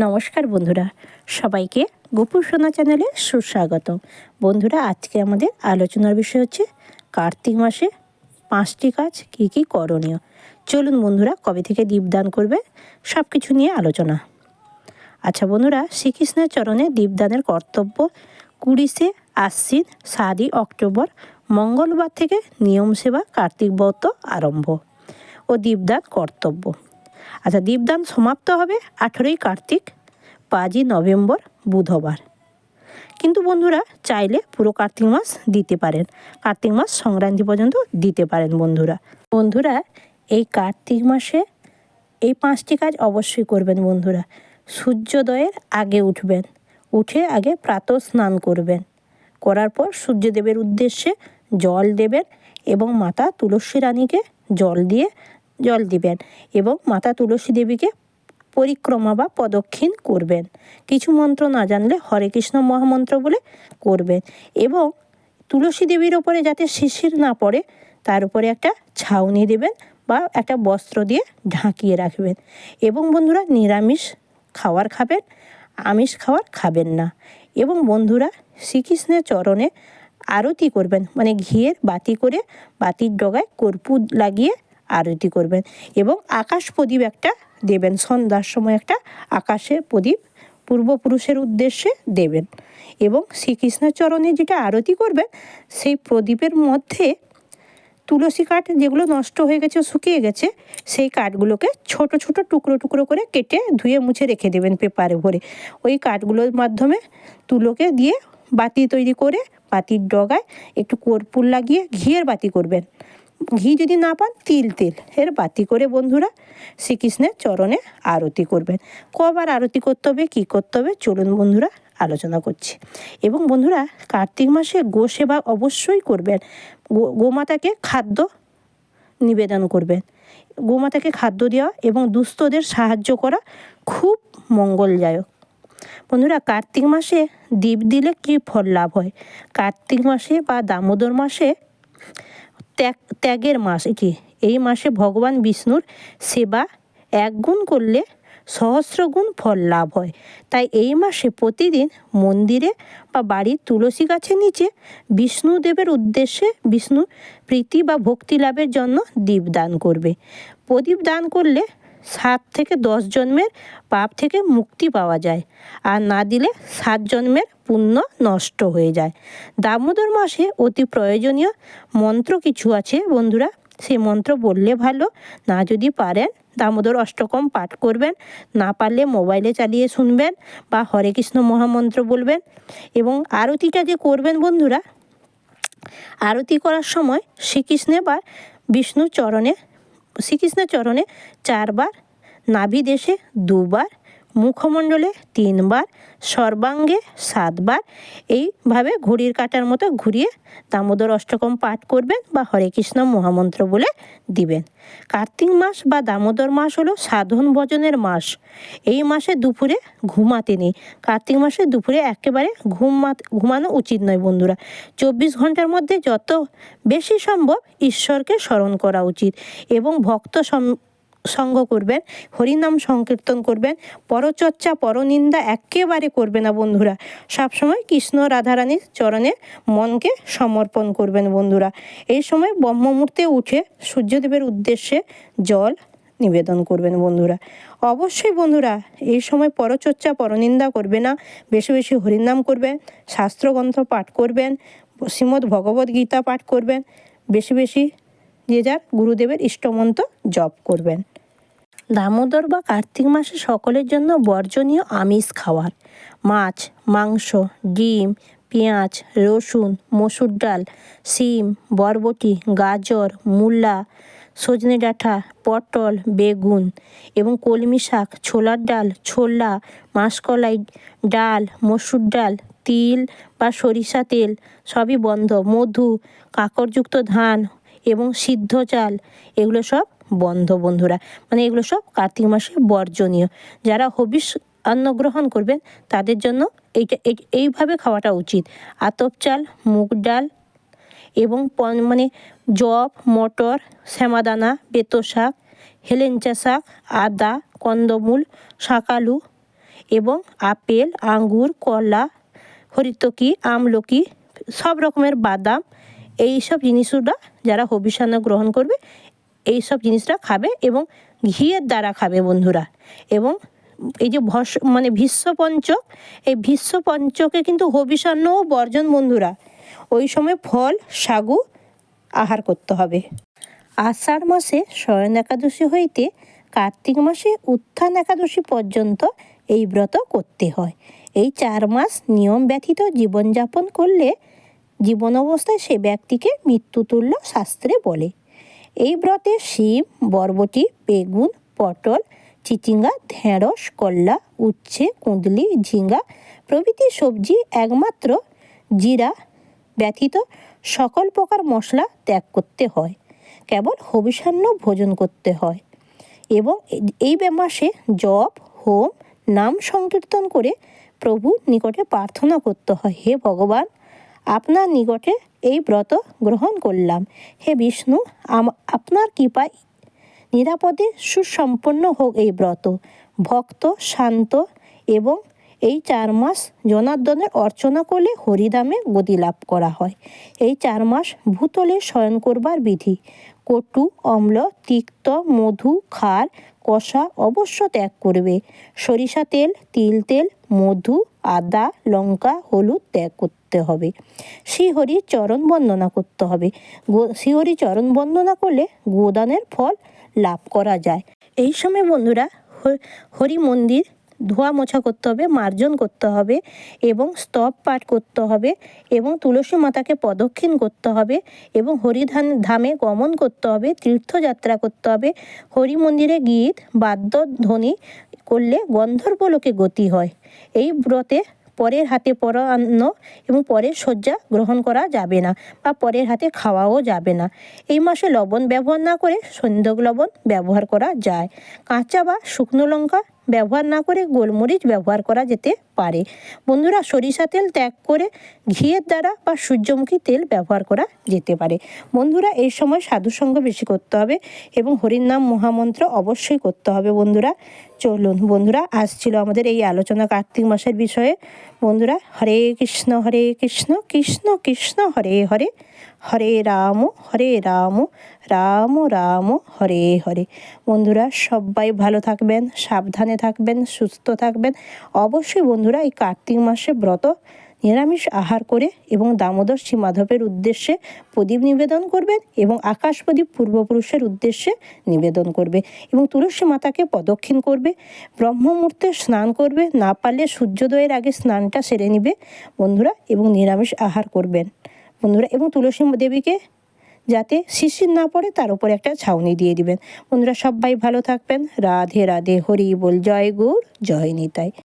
নমস্কার বন্ধুরা, সবাইকে গোপুর সোনা চ্যানেলে সুস্বাগত বন্ধুরা, আজকে আমাদের আলোচনার বিষয় হচ্ছে কার্তিক মাসে পাঁচটি কাজ কী কী করণীয়। চলুন বন্ধুরা, কবে থেকে দীপদান করবে সব কিছু নিয়ে আলোচনা। আচ্ছা বন্ধুরা, শ্রীকৃষ্ণের চরণে দীপদানের কর্তব্য কুড়িশে আশ্বিন সাতই অক্টোবর মঙ্গলবার থেকে নিয়ম সেবা কার্তিক ব্রত আরম্ভ ও দীপদান কর্তব্য। আচ্ছা দীপদান সমাপ্ত হবে আঠেরোই কার্তিক, পাঁচই নভেম্বর বুধবার। কিন্তু বন্ধুরা, চাইলে পুরো কার্তিক মাস দিতে পারেন। কার্তিক মাস সংক্রান্তি পর্যন্ত দিতে পারেন বন্ধুরা। বন্ধুরা, এই কার্তিক মাসে এই পাঁচটি কাজ অবশ্যই করবেন বন্ধুরা। সূর্যোদয়ের আগে উঠবেন, উঠে আগে প্রাত স্নান করবেন। করার পর সূর্যদেবের উদ্দেশ্যে জল দেবেন এবং মাতা তুলসী রানীকে জল দিয়ে জল দিবেন এবং মাতা তুলসী দেবীকে পরিক্রমা বা প্রদক্ষিণ করবেন। কিছু মন্ত্র না জানলে হরে কৃষ্ণ মহামন্ত্র বলে করবেন এবং তুলসী দেবীর ওপরে যাতে শিশির না পড়ে, তার উপরে একটা ছাউনি দেবেন বা একটা বস্ত্র দিয়ে ঢাকিয়ে রাখবেন। এবং বন্ধুরা নিরামিষ খাওয়ার খাবেন, আমিষ খাওয়ার খাবেন না। এবং বন্ধুরা শ্রীকৃষ্ণের চরণে আরতি করবেন মানে ঘিয়ের বাতি করে বাতির ডগায় কর্পূর লাগিয়ে আরতি করবেন এবং আকাশ প্রদীপ একটা দেবেন, সন্ধ্যার সময় একটা আকাশে প্রদীপ পূর্বপুরুষের উদ্দেশ্যে দেবেন। এবং শ্রীকৃষ্ণের চরণে যেটা আরতি করবেন, সেই প্রদীপের মধ্যে তুলসী কাঠ যেগুলো নষ্ট হয়ে গেছে, শুকিয়ে গেছে, সেই কাঠগুলোকে ছোট ছোট টুকরো টুকরো করে কেটে ধুয়ে মুছে রেখে দেবেন পেপারে ভরে। ওই কাঠগুলোর মাধ্যমে তুলোকে দিয়ে বাতি তৈরি করে বাতির ডগায় একটু কর্পূর লাগিয়ে ঘিয়ের বাতি করবেন। ঘি যদি না পান, তিল, তেল। এর বাতি করে বন্ধুরা শ্রীকৃষ্ণের চরণে আরতি করবেন। কবার আরতি করতে হবে, কী করতে হবে, চলুন বন্ধুরা আলোচনা করছি। এবং বন্ধুরা, কার্তিক মাসে গো সেবা অবশ্যই করবেন। গোমাতাকে খাদ্য নিবেদন করবেন। গোমাতাকে খাদ্য দেওয়া এবং দুস্থদের সাহায্য করা খুব মঙ্গলদায়ক। বন্ধুরা, কার্তিক মাসে দীপ দিলে কী ফল লাভ হয়? কার্তিক মাসে বা দামোদর মাসে ত্যাগ, ত্যাগের মাস এটি এই মাসে ভগবান বিষ্ণুর সেবা এক গুণ করলে সহস্র গুণ ফল লাভ হয়। তাই এই মাসে প্রতিদিন মন্দিরে বা বাড়ির তুলসী গাছের নিচে বিষ্ণুদেবের উদ্দেশ্যে বিষ্ণু প্রীতি বা ভক্তি লাভের জন্য দীপ দান করবে। প্রদীপ দান করলে সাত থেকে দশ জন্মের পাপ থেকে মুক্তি পাওয়া যায় আর না দিলে সাত জন্মের পুণ্য নষ্ট হয়ে যায়। দামোদর মাসে অতি প্রয়োজনীয় মন্ত্র কিছু আছে বন্ধুরা? সেই মন্ত্র বললে ভালো, না যদি পারেন দামোদর অষ্টকম পাঠ করবেন, না পারলে মোবাইলে চালিয়ে শুনবেন বা হরে কৃষ্ণ মহামন্ত্র বলবেন এবং আরতিটা যে করবেন বন্ধুরা, আরতি করার সময় শ্রীকৃষ্ণে বা বিষ্ণু চরণে শ্রীকৃষ্ণের চরণে চারবার নাভি দেশে দুবার মুখমণ্ডলে তিনবার, সর্বাঙ্গে সাতবার। এইভাবে ঘড়ির কাটার মতো ঘুরিয়ে দামোদর অষ্টকম পাঠ করবেন বা হরে কৃষ্ণ মহামন্ত্র বলে দিবেন। কার্তিক মাস বা দামোদর মাস হলো সাধন ভজনের মাস। এই মাসে দুপুরে ঘুমাতে নেই। কার্তিক মাসে দুপুরে একেবারে ঘুমা ঘুমানো উচিত নয় বন্ধুরা। চব্বিশ ঘণ্টার মধ্যে যত বেশি সম্ভব ঈশ্বরকে স্মরণ করা উচিত এবং ভক্ত সঙ্গ করবেন, হরিনাম সংকীর্তন করবেন, পরচর্চা, পরনিন্দা একেবারে করবে না বন্ধুরা। সবসময় কৃষ্ণ রাধারানীর চরণে মনকে সমর্পণ করবেন বন্ধুরা। এই সময় ব্রহ্মমূর্তে উঠে সূর্যদেবের উদ্দেশ্যে জল নিবেদন করবেন বন্ধুরা। অবশ্যই বন্ধুরা, এই সময় পরচর্চা, পরনিন্দা করবে না, বেশি বেশি হরিনাম করবেন, শাস্ত্রগ্রন্থ পাঠ করবেন, শ্রীমদ্ ভগবদ্ গীতা পাঠ করবেন, বেশি বেশি যে যার গুরুদেবের ইষ্টমন্ত্র জপ করবেন। দামোদর বা কার্তিক মাসে সকলের জন্য বর্জনীয় আমিষ খাওয়ার। মাছ, মাংস, ডিম, পেঁয়াজ, রসুন, মসুর ডাল, শিম, বরবটি, গাজর, মূলা, সজনে ডাঁটা, পটল, বেগুন এবং কলমি শাক, ছোলার ডাল, ছোলা, মাসকলাই ডাল, মসুর ডাল, তিল বা সরিষা তেল সবই বন্ধ। মধু, কাকরযুক্ত ধান এবং সিদ্ধ চাল। এগুলো সব বন্ধ বন্ধুরা। মানে এগুলো সব কার্তিক মাসে বর্জনীয়। যারা হবিষ অন্ন গ্রহণ করবেন, তাদের জন্য এইটা, এই- এইভাবে খাওয়াটা উচিত। আতপ চাল, মুগ ডাল এবং মানে জব, মটর, শ্যামাদানা, বেতো শাক, হেলেঞ্চা শাক, আদা, কন্দমূল, শাকালু এবং আপেল, আঙ্গুর, কলা, হরিতকি, আমলকি, সব রকমের বাদাম এই সব যারা হবিষান্ন গ্রহণ করবে এই সব জিনিসটা খাবে এবং ঘিয়ের দ্বারা খাবে বন্ধুরা। এবং এই যে ভস মানে ভীষ্ম পঞ্চক এই ভীষ্ম পঞ্চকে কিন্তু হবিষান্নও বর্জন বন্ধুরা। ওই সময় ফল, সাগু আহার করতে হবে। আষাঢ় মাসে শয়ন একাদশী হইতে কার্তিক মাসে উত্থান একাদশী পর্যন্ত এই ব্রত করতে হয়। এই চার মাস নিয়ম ব্যতীত জীবনযাপন করলে জীবন অবস্থায় সে ব্যক্তিকে মৃত্যুতুল্য শাস্ত্রে বলে। এই ব্রতে শিম, বরবটি, বেগুন, পটল, চিচিঙ্গা, ঢেঁড়স, কল্লা, উচ্ছে, কুঁদলি, ঝিঙ্গা প্রভৃতি সবজি একমাত্র জিরা ব্যথিত সকল প্রকার মশলা ত্যাগ করতে হয়। কেবল হবিষান্ন ভোজন করতে হয়। এবং এই মাসে জপ, হোম, নাম সংকীর্তন করে প্রভুর নিকটে প্রার্থনা করতে হয়, হে ভগবান আপনার নিকটে এই ব্রত গ্রহণ করলাম। হে বিষ্ণু আপনার কৃপায় নিরাপদে সুসম্পন্ন হোক এই ব্রত। ভক্ত, শান্ত এবং এই চার মাস জনার্দনের অর্চনা করলে হরিধামে গতি লাভ করা হয়। এই চার মাস ভূতলে শয়ন করবার বিধি। কটু, অম্ল, তিক্ত, মধু খার কষা অবশ্য ত্যাগ করবে। সরিষা তেল, তিল তেল, মধু আদা, লঙ্কা, হলুদ ত্যাগ করতে হবে। শ্রীহরি চরণ বন্দনা করতে হবে। শ্রীহরি চরণ বন্দনা করলে গোদানের ফল লাভ করা যায়। এই সময় বন্ধুরা হরি মন্দির ধোয়া মোছা করতে হবে, মার্জন করতে হবে এবং স্তব পাঠ করতে হবে এবং তুলসী মাতাকে প্রদক্ষিণ করতে হবে এবং হরিধান ধামে গমন করতে হবে, তীর্থযাত্রা করতে হবে। হরি মন্দিরে গীত, বাদ্যধ্বনি করলে গন্ধর্ব লোকে গতি হয়। এই ব্রতে পরের হাতে পরান্ন এবং পরের শয্যা গ্রহণ করা যাবে না বা পরের হাতে খাওয়াও যাবে না। এই মাসে লবণ ব্যবহার না করে সন্ধ্যক লবণ ব্যবহার করা যায়। কাঁচা বা শুকনো লঙ্কা ব্যবহার না করে গোলমরিচ ব্যবহার করা যেতে পারে। বন্ধুরা, সরিষা তেল ত্যাগ করে ঘিয়ের দ্বারা বা সূর্যমুখী তেল ব্যবহার করা যেতে পারে। বন্ধুরা, এই সময় সাধুসঙ্গ বেশি করতে হবে এবং হরির নাম মহামন্ত্র অবশ্যই করতে হবে বন্ধুরা। চলুন বন্ধুরা আসছিল আমাদের এই আলোচনা কার্তিক মাসের বিষয়ে। বন্ধুরা, হরে কৃষ্ণ হরে কৃষ্ণ কৃষ্ণ কৃষ্ণ, হরে হরে। হরে রাম হরে রাম রাম রাম, হরে হরে। বন্ধুরা, সবাই ভালো থাকবেন, সাবধানে থাকবেন, সুস্থ থাকবেন। অবশ্যই বন্ধুরা, এই কার্তিক মাসে ব্রত নিরামিষ আহার করে এবং দামোদর শ্রী মাধবের উদ্দেশ্যে প্রদীপ নিবেদন করবেন এবং আকাশ প্রদীপ পূর্বপুরুষের উদ্দেশ্যে নিবেদন করবে এবং তুলসী মাতাকে প্রদক্ষিণ করবে। ব্রহ্মমূর্তে স্নান করবে, না পারলে সূর্যোদয়ের আগে স্নানটা সেরে নিবে বন্ধুরা এবং নিরামিষ আহার করবেন। বন্ধুরা এবং তুলসী দেবীকে যাতে শিশির না পড়ে তার উপর একটা ছাউনি দিয়ে দিবেন। বন্ধুরা সবাই ভালো থাকবেন। রাধে রাধে, হরি বল, জয় গুর, জয় নিতাই।